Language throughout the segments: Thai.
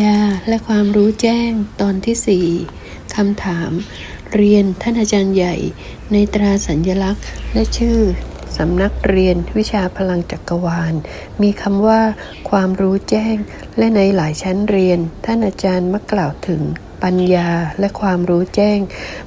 ญาและความรู้แจ้งตอนที่สี่คำถาม เรียนท่านอาจารย์ใหญ่ ในตราสัญลักษณ์ และชื่อสำนักเรียนวิชาพลังจักรวาล มีคำว่า ความรู้แจ้ง และในหลายชั้นเรียน ท่านอาจารย์มักกล่าวถึง ปัญญาและความรู้แจ้ง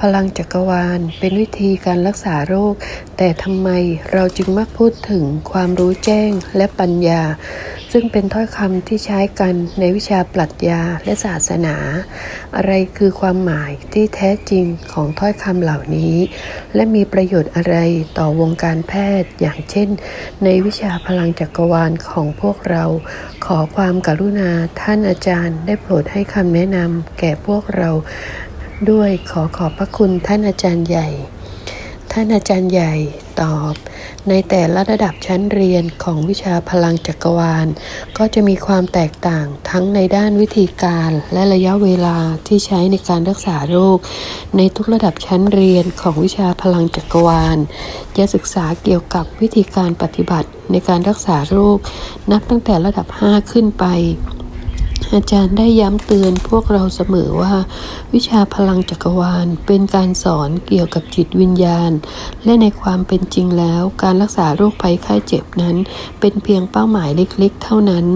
พลังจักรวาล เป็นวิธีการรักษาโรค แต่ทำไมเราจึงมักพูดถึงความรู้แจ้งและปัญญา ซึ่งเป็นถ้อยคำที่ใช้กันในวิชาปรัชญาและศาสนา อะไรคือความหมายที่แท้จริงของถ้อยคำเหล่านี้ และมีประโยชน์อะไรต่อวงการแพทย์อย่างเช่น ในวิชาพลังจักรวาลของพวกเรา ขอความกรุณาท่านอาจารย์ได้โปรดให้คำแนะนำแก่พวกเราด้วยขอขอบพระคุณท่านอาจารย์ใหญ่ ท่านอาจารย์ใหญ่ตอบ ในแต่ละระดับชั้นเรียนของวิชาพลังจักรวาล ก็จะมีความแตกต่างทั้งในด้านวิธีการและระยะเวลาที่ใช้ในการรักษาโรค ในทุกระดับชั้นเรียนของวิชาพลังจักรวาล จะศึกษาเกี่ยวกับวิธีการปฏิบัติในการรักษาโรค นับตั้งแต่ระดับ 5 ขึ้นไป อาจารย์ได้ย้ำเตือนพวกเราเสมอว่า วิชาพลังจักรวาลเป็นการสอนเกี่ยวกับจิตวิญญาณ และในความเป็นจริงแล้ว การรักษาโรคภัยไข้เจ็บนั้น เป็นเพียงเป้าหมายเล็กๆ เท่านั้น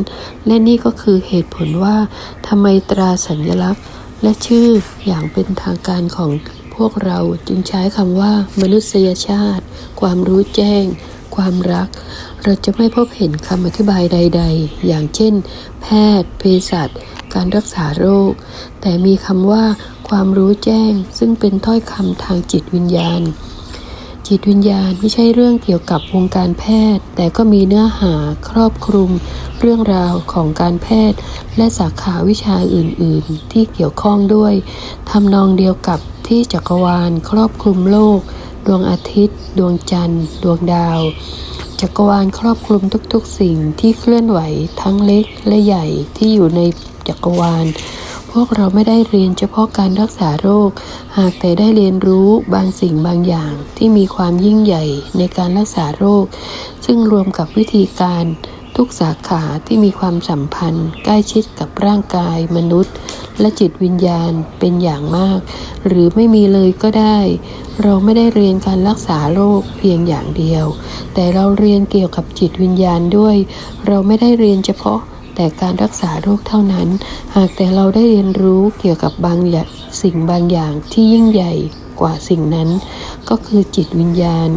และนี่ก็คือเหตุผลว่าทำไมตราสัญลักษณ์ และชื่ออย่างเป็นทางการของพวกเราจึงใช้คำว่า มนุษยชาติ ความรู้แจ้ง ความรัก เราจะไม่พบเห็นคำอธิบายใด ๆ อย่างเช่น แพทย์ เภสัชการรักษาโรค แต่มีคำว่า ความรู้แจ้ง ซึ่งเป็นถ้อยคำทางจิตวิญญาณ จิตวิญญาณไม่ใช่เรื่องเกี่ยวกับวงการแพทย์ แต่ก็มีเนื้อหาครอบคลุม เรื่องราวของการแพทย์ และสาขาวิชาอื่น ๆ ที่เกี่ยวข้องด้วยทำนองเดียวกับที่จักรวาล ครอบคลุมโลก ดวงอาทิตย์ ดวงจันทร์ ดวงดาว จักรวาลครอบคลุมทุกๆสิ่งที่เคลื่อนไหวทั้งเล็กและใหญ่ที่อยู่ในจักรวาล พวกเราไม่ได้เรียนเฉพาะการรักษาโรค หากแต่ได้เรียนรู้บางสิ่งบางอย่างที่มีความยิ่งใหญ่ในการรักษาโรค ซึ่งรวมกับวิธีการ ทุกสาขาที่มีความสัมพันธ์ ใกล้ชิดกับร่างกายมนุษย์ และจิตวิญญาณเป็นอย่างมาก หรือไม่มีเลยก็ได้ เราไม่ได้เรียนการรักษาโรคเพียงอย่างเดียว แต่เราเรียนเกี่ยวกับจิตวิญญาณด้วย เราไม่ได้เรียนเฉพาะแต่การรักษาโรคเท่านั้น หากแต่เราได้เรียนรู้เกี่ยวกับบางอย่างสิ่งบางอย่างที่ยิ่งใหญ่กว่าสิ่งนั้น ก็คือจิตวิญญาณ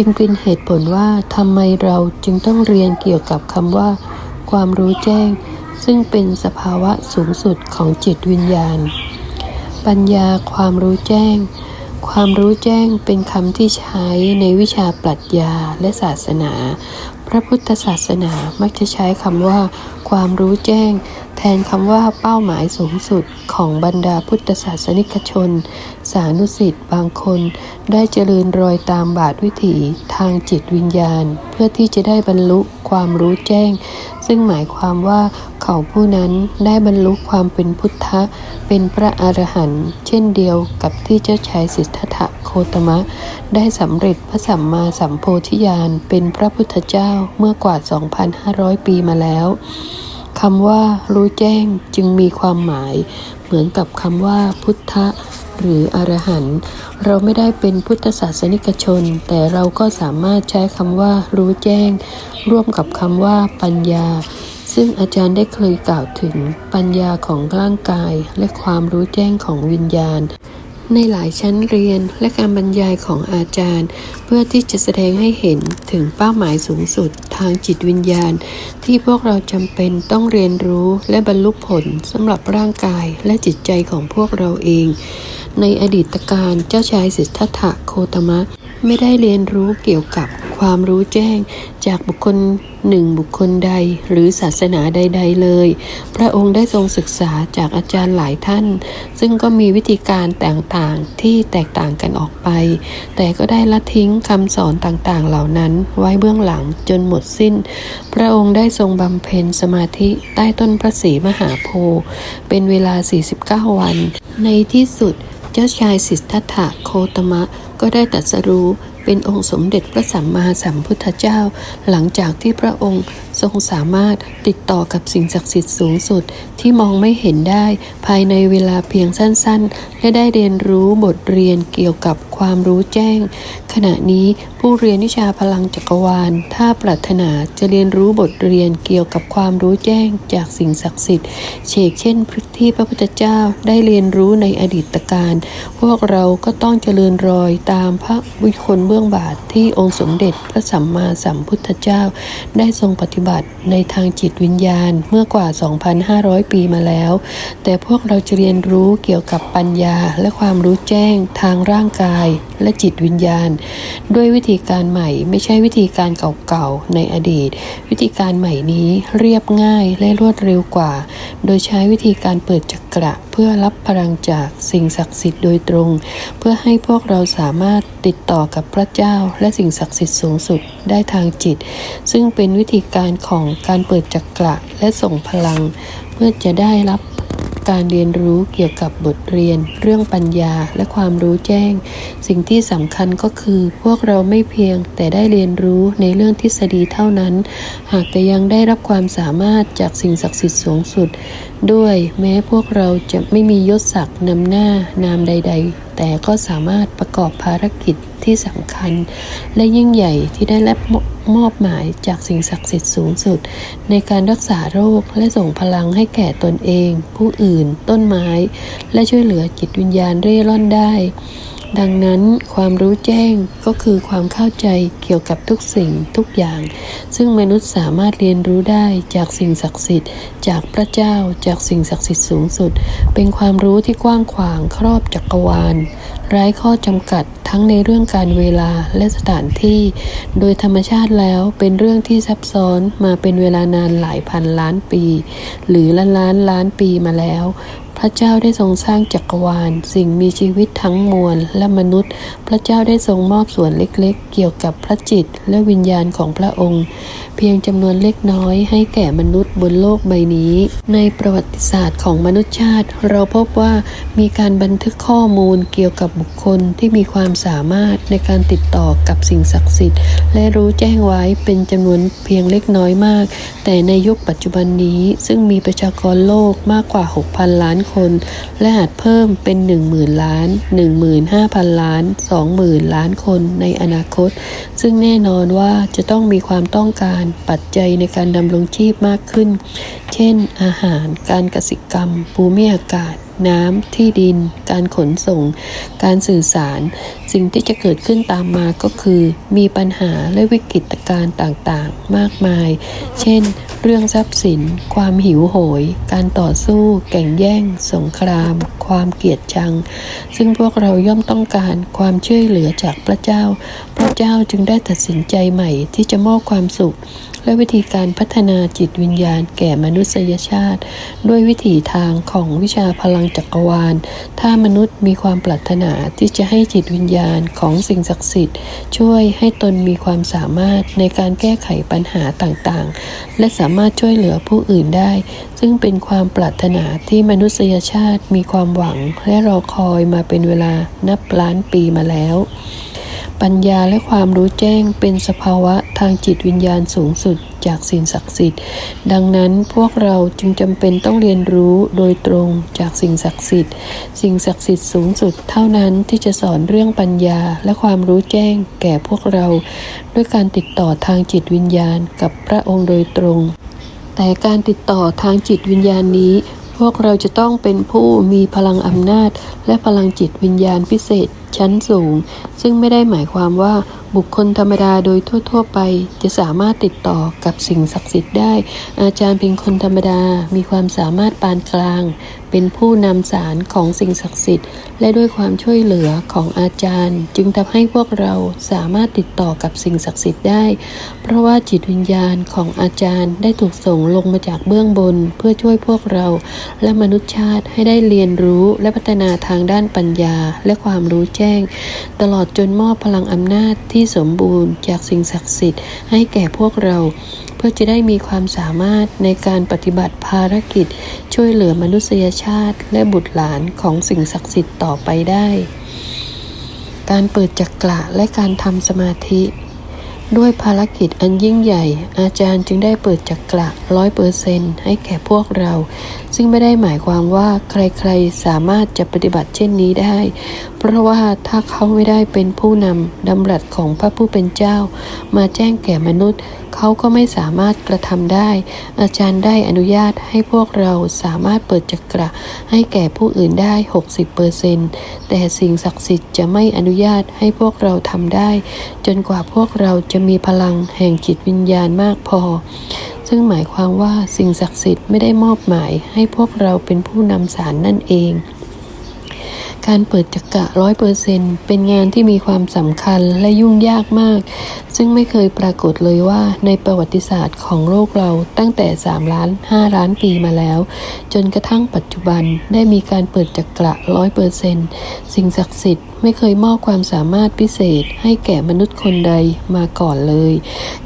จึงเป็นเหตุผลว่าทำไมเราจึงต้องเรียนเกี่ยวกับคำว่า ความรู้แจ้ง ซึ่งเป็นสภาวะสูงสุดของจิตวิญญาณ ปัญญาความรู้แจ้ง ความรู้แจ้งเป็นคำที่ใช้ในวิชาปรัชญาและศาสนา พระพุทธศาสนามักจะใช้คำว่า ความรู้แจ้ง แทนคำว่าเป้าหมายสูงสุดของบรรดาพุทธศาสนิกชน สานุสิทธิ์บางคน ได้เจริญรอยตามบาทวิถีทางจิตวิญญาณ เพื่อที่จะได้บรรลุความรู้แจ้ง ซึ่งหมายความว่าเขาผู้นั้นได้บรรลุความเป็นพุทธะ เป็นพระอรหันต์เช่นเดียวกับที่เจ้าชายสิทธัตถะโคตมะ ได้สำเร็จพระสัมมาสัมโพธิญาณเป็นพระพุทธเจ้าเมื่อกว่า 2,500 ปีมาแล้ว คำว่ารู้แจ้งจึงมีความหมายเหมือนกับคำว่าพุทธะหรืออรหันต์เราไม่ได้เป็นพุทธศาสนิกชน แต่เราก็สามารถใช้คำว่ารู้แจ้ง ร่วมกับคำว่าปัญญา ซึ่งอาจารย์ได้เคยกล่าวถึงปัญญาของร่างกาย และความรู้แจ้งของวิญญาณ ในหลายชั้นเรียนและการบรรยายของอาจารย์ เพื่อที่จะแสดงให้เห็นถึงเป้าหมายสูงสุดทางจิตวิญญาณ ที่พวกเราจำเป็นต้องเรียนรู้และบรรลุผลสำหรับร่างกายและจิตใจของพวกเราเอง ในอดีตการเจ้าชายสิทธัตถะโคตมะ ไม่ได้เรียนรู้เกี่ยวกับความรู้แจ้งจากบุคคลหนึ่งบุคคลใดหรือศาสนาใด ๆ เลย พระองค์ได้ทรงศึกษาจากอาจารย์หลายท่าน ซึ่งก็มีวิธีการต่างๆที่แตกต่างกันออกไป แต่ก็ได้ละทิ้งคำสอนต่างๆ เหล่านั้นไว้เบื้องหลังจนหมดสิ้น พระองค์ได้ทรงบำเพ็ญสมาธิใต้ต้นพระศรีมหาโพธิ์เป็นเวลา 49 วัน ในที่สุด จ้าชายสิทธัตถะโคตมะ ก็ได้ตัดสรู้เป็นองค์สมเด็จพระสัมมาสัมพุทธเจ้า หลังจากที่พระองค์ ทรงสามารถติดต่อกับสิ่งศักดิ์สิทธิ์สูงสุดที่มองไม่เห็นได้ภายในเวลาเพียงสั้นๆ และได้เรียนรู้บทเรียนเกี่ยวกับความรู้แจ้ง ขณะนี้ผู้เรียนวิชาพลังจักรวาล ถ้าปรารถนาจะเรียนรู้บทเรียนเกี่ยวกับความรู้แจ้งจากสิ่งศักดิ์สิทธิ์เชกเช่นที่พระพุทธเจ้าได้เรียนรู้ในอดีตการ พวกเราก็ต้องเจริญรอยตามพระบุคคลเบื้องบาทที่องค์สมเด็จพระสัมมาสัมพุทธเจ้า ได้ทรงปฏิบัติในทางจิตวิญญาณเมื่อกว่า 2,500 ปีมาแล้ว แต่พวกเราจะเรียนรู้เกี่ยวกับปัญญาและความรู้แจ้งทางร่างกายและจิตวิญญาณ ด้วยวิธีการใหม่ไม่ใช่วิธีการเก่าๆในอดีต วิธีการใหม่นี้เรียบง่ายและรวดเร็วกว่า โดยใช้วิธีการเปิดจักระเพื่อรับพลังจากสิ่งศักดิ์สิทธิ์โดยตรง เพื่อให้พวกเราสามารถติดต่อกับพระเจ้าและสิ่งศักดิ์สิทธิ์สูงสุดได้ทางจิต ซึ่งเป็นวิธีการของการเปิดจักระและส่งพลัง เพื่อจะได้รับการเรียนรู้เกี่ยวกับบทเรียน เรื่องปัญญาและความรู้แจ้ง สิ่งที่สำคัญก็คือ พวกเราไม่เพียงแต่ได้เรียนรู้ในเรื่องทฤษฎีเท่านั้น หากแต่ยังได้รับความสามารถจากสิ่งศักดิ์สิทธิ์สูงสุด ด้วยแม้พวกเราจะไม่มียศศักดิ์นำหน้านามใด ๆ แต่ก็สามารถประกอบภารกิจที่สำคัญ และยิ่งใหญ่ที่ได้รับ มอบหมายจากสิ่งศักดิ์สิทธิ์สูงสุด ในการรักษาโรคและส่งพลังให้แก่ตนเอง ผู้อื่น ต้นไม้ และช่วยเหลือจิตวิญญาณเร่ร่อนได้ ดังนั้นความรู้แจ้งก็คือความเข้าใจเกี่ยวกับทุกสิ่งทุกอย่าง ซึ่งมนุษย์สามารถเรียนรู้ได้จากสิ่งศักดิ์สิทธิ์ จากพระเจ้าจากสิ่งศักดิ์สิทธิ์สูงสุด เป็นความรู้ที่กว้างขวางครอบจักรวาลไร้ข้อจำกัดทั้งในเรื่องการเวลาและสถานที่ โดยธรรมชาติแล้วเป็นเรื่องที่ซับซ้อนมาเป็นเวลานานหลายพันล้านปี หรือล้านล้านล้านปีมาแล้ว พระเจ้าได้ทรงสร้างจักรวาล สิ่งมีชีวิตทั้งมวลและมนุษย์ พระเจ้าได้ทรงมอบส่วนเล็กๆ เกี่ยวกับพระจิตและวิญญาณของพระองค์ เพียงจำนวนเล็กน้อยให้แก่มนุษย์บนโลกใบนี้ ในประวัติศาสตร์ของมนุษยชาติ เราพบว่ามีการบันทึกข้อมูลเกี่ยวกับบุคคลที่มีความสามารถในการติดต่อกับสิ่งศักดิ์สิทธิ์ และรู้แจ้งไว้เป็นจำนวนเพียงเล็กน้อยมาก แต่ในยุคปัจจุบันนี้ซึ่งมีประชากรโลกมากกว่า 6,000 ล้านคน และอาจเพิ่มเป็น 10,000 ล้าน 15,000 ล้าน 20,000 ล้านคนในอนาคต ซึ่งแน่นอนว่าจะต้องมีความต้องการปัจจัยในการดำรงชีพมากขึ้น เช่น อาหาร การกสิกรรม ภูมิอากาศ น้ำ ที่ดิน การขนส่ง การสื่อสาร สิ่งที่จะเกิดขึ้นตามมาก็คือ มีปัญหาและวิกฤตการณ์ต่างๆ มากมาย เช่น เรื่องทรัพย์สิน ความหิวโหย การต่อสู้ แก่งแย่ง สงคราม ความเกลียดชัง ซึ่งพวกเราย่อมต้องการความช่วยเหลือจากพระเจ้า พระเจ้าจึงได้ตัดสินใจใหม่ที่จะมอบความสุข และวิธีการพัฒนาจิตวิญญาณแก่มนุษยชาติ ด้วยวิถีทางของวิชาพลังจักรวาล ถ้ามนุษย์มีความปรารถนาที่จะให้จิตวิญญาณของสิ่งศักดิ์สิทธิ์ ช่วยให้ตนมีความสามารถในการแก้ไขปัญหาต่างๆ และสามารถช่วยเหลือผู้อื่นได้ ซึ่งเป็นความปรารถนาที่มนุษยชาติมีความหวังและรอคอยมาเป็นเวลานับล้านปีมาแล้ว ปัญญาและความรู้แจ้งเป็นสภาวะทางจิตวิญญาณสูงสุดจากสิ่งศักดิ์สิทธิ์ ดังนั้นพวกเราจึงจำเป็นต้องเรียนรู้โดยตรงจากสิ่งศักดิ์สิทธิ์ สิ่งศักดิ์สิทธิ์สูงสุดเท่านั้นที่จะสอนเรื่องปัญญาและความรู้แจ้งแก่พวกเรา ด้วยการติดต่อทางจิตวิญญาณกับพระองค์โดยตรง แต่การติดต่อทางจิตวิญญาณนี้พวกเราจะต้องเป็นผู้มีพลังอำนาจและพลังจิตวิญญาณพิเศษ ชั้นสูง ซึ่งไม่ได้หมายความว่าบุคคลธรรมดาโดยทั่ว ๆ ไปจะสามารถติดต่อกับสิ่งศักดิ์สิทธิ์ได้ อาจารย์เป็นคนธรรมดามีความสามารถปานกลาง เป็นผู้นำสารของสิ่งศักดิ์สิทธิ์ และด้วยความช่วยเหลือของอาจารย์ จึงทำให้พวกเราสามารถติดต่อกับสิ่งศักดิ์สิทธิ์ได้ เพราะว่าจิตวิญญาณของอาจารย์ได้ถูกส่งลงมาจากเบื้องบน เพื่อช่วยพวกเรา และมนุษยชาติให้ได้เรียนรู้และพัฒนาทางด้านปัญญาและความรู้แจ้ง ตลอดจนมอบพลังอำนาจที่สมบูรณ์จากสิ่งศักดิ์สิทธิ์ให้แก่พวกเรา เพื่อจะได้มีความสามารถในการปฏิบัติภารกิจ ช่วยเหลือมนุษยชาติ และบุตรหลานของสิ่งศักดิ์สิทธิ์ต่อไปได้ การเปิดจักระและการทำสมาธิ ด้วยภารกิจอันยิ่งใหญ่ อาจารย์จึงได้เปิดจักระร้อยเปอร์เซนต์ให้แก่พวกเรา ซึ่งไม่ได้หมายความว่าใครๆสามารถจะปฏิบัติเช่นนี้ได้ เพราะว่าถ้าเขาไม่ได้เป็นผู้นำดำรัสของพระผู้เป็นเจ้า มาแจ้งแก่มนุษย์ เขาก็ไม่สามารถกระทำได้ อาจารย์ได้อนุญาตให้พวกเราสามารถเปิดจักระให้แก่ผู้อื่นได้ 60เปอร์เซนแต่สิ่งศักดิ์สิทธิ์จะไม่อนุญาตให้พวกเราทำได้ จนกว่าพวกเราจะมีพลังแห่งจิตวิญญาณมากพอซึ่งหมายความว่าสิ่งศักดิ์สิทธิ์ไม่ได้มอบหมายให้พวกเราเป็นผู้นำสารนั่นเอง การเปิดจักระร้อยเปอร์เซ็นเป็นงานที่มีความสำคัญและยุ่งยากมาก ซึ่งไม่เคยปรากฏเลยว่าในประวัติศาสตร์ของโลกเราตั้งแต่ 3 ล้าน 5 ล้านปีมาแล้ว จนกระทั่งปัจจุบันได้มีการเปิดจักระร้อยเปอร์เซนสิ่งศักดิ์สิทธิ์ไม่เคยมอบความสามารถพิเศษให้แก่มนุษย์คนใดมาก่อนเลย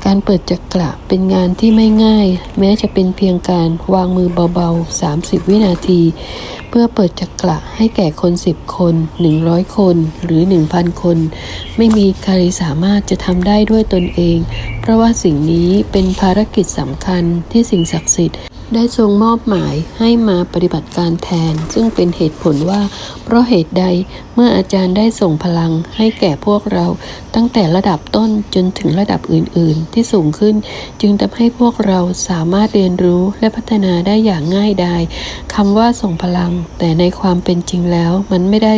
การเปิดจักระเป็นงานที่ไม่ง่าย แม้จะเป็นเพียงการวางมือเบาๆ 30 วินาที เพื่อเปิดจักระให้แก่คน 10 คน 100 คนหรือ 1,000 คน ไม่มีใครสามารถจะทำได้ด้วยตนเอง เพราะว่าสิ่งนี้เป็นภารกิจสำคัญที่สิ่งศักดิ์สิทธิ์ ได้ทรงมอบหมายให้มาปฏิบัติการแทน ซึ่งเป็นเหตุผลว่า เพราะเหตุใดเมื่ออาจารย์ได้ส่งพลังให้แก่พวกเรา ตั้งแต่ระดับต้นจนถึงระดับอื่น ๆ ที่สูงขึ้น จึงทำให้พวกเราสามารถเรียนรู้และพัฒนาได้อย่างง่ายดายคำว่าส่งพลัง แต่ในความเป็นจริงแล้วมันไม่ได้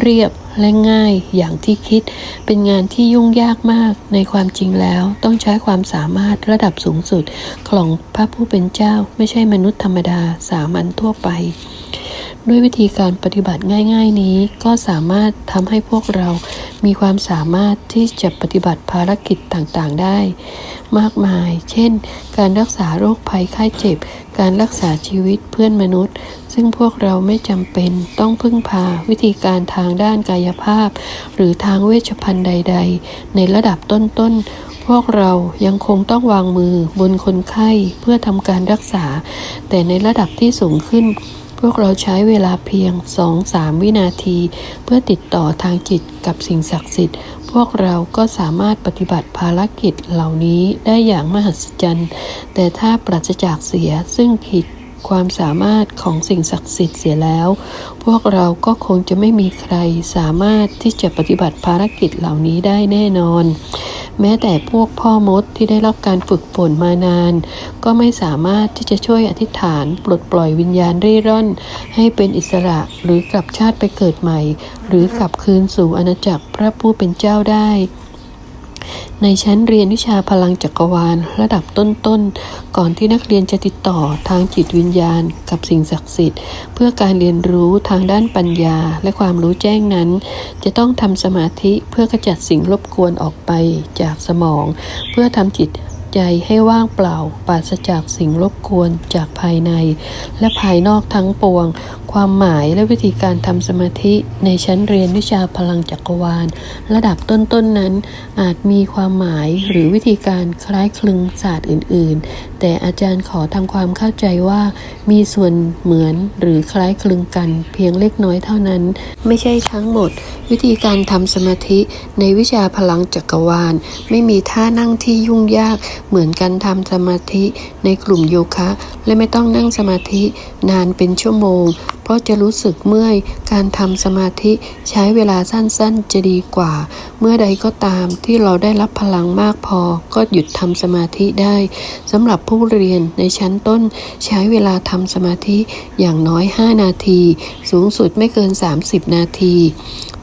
เรียบ และง่ายอย่างที่คิด เป็นงานที่ยุ่งยากมากในความจริงแล้ว ต้องใช้ความสามารถระดับสูงสุด ของพระผู้เป็นเจ้า ไม่ใช่มนุษย์ธรรมดาสามัญทั่วไป ด้วยวิธีการปฏิบัติง่าย ๆ นี้ก็สามารถทำให้พวกเรามีความสามารถที่จะปฏิบัติภารกิจต่างๆได้ มากมาย เช่น การรักษาโรคภัยไข้เจ็บ การรักษาชีวิตเพื่อนมนุษย์ ซึ่งพวกเราไม่จำเป็นต้องพึ่งพาวิธีการทางด้านกายภาพ หรือทางเวชภัณฑ์ใด ๆ ในระดับต้นๆ พวกเรายังคงต้องวางมือบนคนไข้เพื่อทำการรักษา แต่ในระดับที่สูงขึ้น พวกเราใช้เวลาเพียง 2-3 วินาที เพื่อติดต่อทางจิตกับสิ่งศักดิ์สิทธิ์พวกเราก็สามารถปฏิบัติภารกิจเหล่านี้ได้อย่างมหัศจรรย์ แต่ถ้าปราศจากเสียซึ่งขีด ความสามารถของสิ่งศักดิ์สิทธิ์เสียแล้ว พวกเราก็คงจะไม่มีใครสามารถที่จะปฏิบัติภารกิจเหล่านี้ได้แน่นอน แม้แต่พวกพ่อมดที่ได้รับการฝึกฝนมานาน ก็ไม่สามารถที่จะช่วยอธิษฐานปลดปล่อยวิญญาณเร่ร่อน ให้เป็นอิสระหรือกลับชาติไปเกิดใหม่ หรือกลับคืนสู่อาณาจักรพระผู้เป็นเจ้าได้ ในชั้นเรียนวิชาพลังจักรวาลระดับต้นๆ ก่อนที่นักเรียนจะติดต่อทางจิตวิญญาณ กับสิ่งศักดิ์สิทธิ์ เพื่อการเรียนรู้ทางด้านปัญญาและความรู้แจ้งนั้น จะต้องทำสมาธิเพื่อขจัดสิ่งรบกวนออกไปจากสมอง เพื่อทำจิต ใจให้ว่างเปล่า ปราศจากสิ่งรบกวนจากภายใน และภายนอกทั้งปวง ความหมายและวิธีการทำสมาธิในชั้นเรียนวิชาพลังจักรวาล ระดับต้นๆนนั้น อาจมีความหมายหรือวิธีการคล้ายคลึงศาสตร์อื่น ๆ แต่อาจารย์ขอทำความเข้าใจว่ามีส่วนเหมือนหรือคล้ายคลึงกัน เพียงเล็กน้อยเท่านั้น ไม่ใช่ทั้งหมด วิธีการทำสมาธิในวิชาพลังจักรวาล ไม่มีท่านั่งที่ยุ่งยาก เหมือนการทำสมาธิในกลุ่มโยคะ และไม่ต้องนั่งสมาธินานเป็นชั่วโมง เพราะจะรู้สึกเมื่อยการทำสมาธิใช้เวลาสั้นๆจะดีกว่า เมื่อใดก็ตามที่เราได้รับพลังมากพอก็หยุดทำสมาธิได้สำหรับผู้เรียนในชั้นต้นใช้เวลาทำสมาธิอย่างน้อย 5 นาที สูงสุดไม่เกิน 30 นาที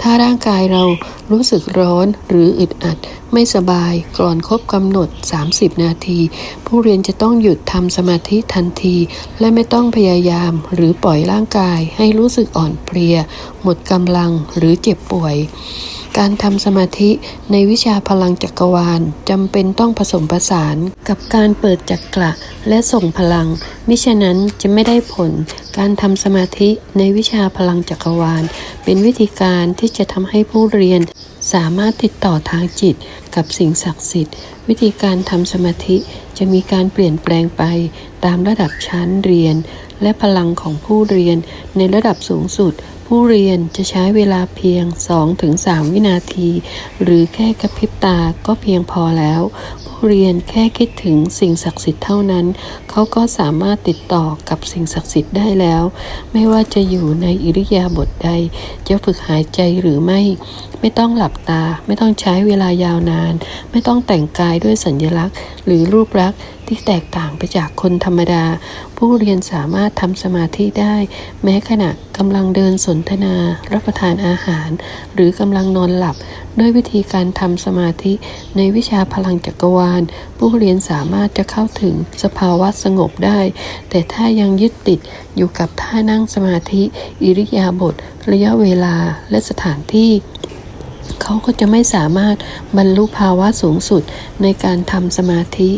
ถ้าร่างกายเรารู้สึกร้อนหรืออึดอัด ไม่สบายก่อนครบกำหนด 30 นาที ผู้เรียนจะต้องหยุดทำสมาธิทันที และไม่ต้องพยายามหรือปล่อยร่างกายให้รู้สึกอ่อนเพลียหมดกำลังหรือเจ็บป่วย การทำสมาธิในวิชาพลังจักรวาลจำเป็นต้องผสมผสานกับการเปิดจักระและส่งพลัง มิฉะนั้นจะไม่ได้ผล การทำสมาธิในวิชาพลังจักรวาล เป็นวิธีการที่จะทำให้ผู้เรียนสามารถติดต่อทางจิตกับสิ่งศักดิ์สิทธิ์ วิธีการทำสมาธิจะมีการเปลี่ยนแปลงไปตามระดับชั้นเรียน และพลังของผู้เรียนในระดับสูงสุด ผู้เรียนจะใช้เวลาเพียง 2-3 วินาที หรือแค่กระพริบตาก็เพียงพอแล้ว ผู้เรียนแค่คิดถึงสิ่งศักดิ์สิทธิ์เท่านั้น เขาก็สามารถติดต่อกับสิ่งศักดิ์สิทธิ์ได้แล้ว ไม่ว่าจะอยู่ในอิริยาบถใด จะฝึกหายใจหรือไม่ ไม่ต้องหลับตา ไม่ต้องใช้เวลายาวนาน ไม่ต้องแต่งกายด้วยสัญลักษณ์ หรือรูปลักษณ์ที่แตกต่างไปจากคนธรรมดา ผู้เรียนสามารถทำสมาธิได้ แม้ขณะกำลังเดินสนทนา รับประทานอาหาร หรือกำลังนอนหลับ ด้วยวิธีการทำสมาธิ ในวิชาพลังจักรวาล ผู้เรียนสามารถจะเข้าถึงสภาวะสงบได้ แต่ถ้ายังยึดติดอยู่กับท่านั่งสมาธิ อิริยาบถระยะเวลาและสถานที่ เขาก็จะไม่สามารถบรรลุภาวะสูงสุดในการทำสมาธิ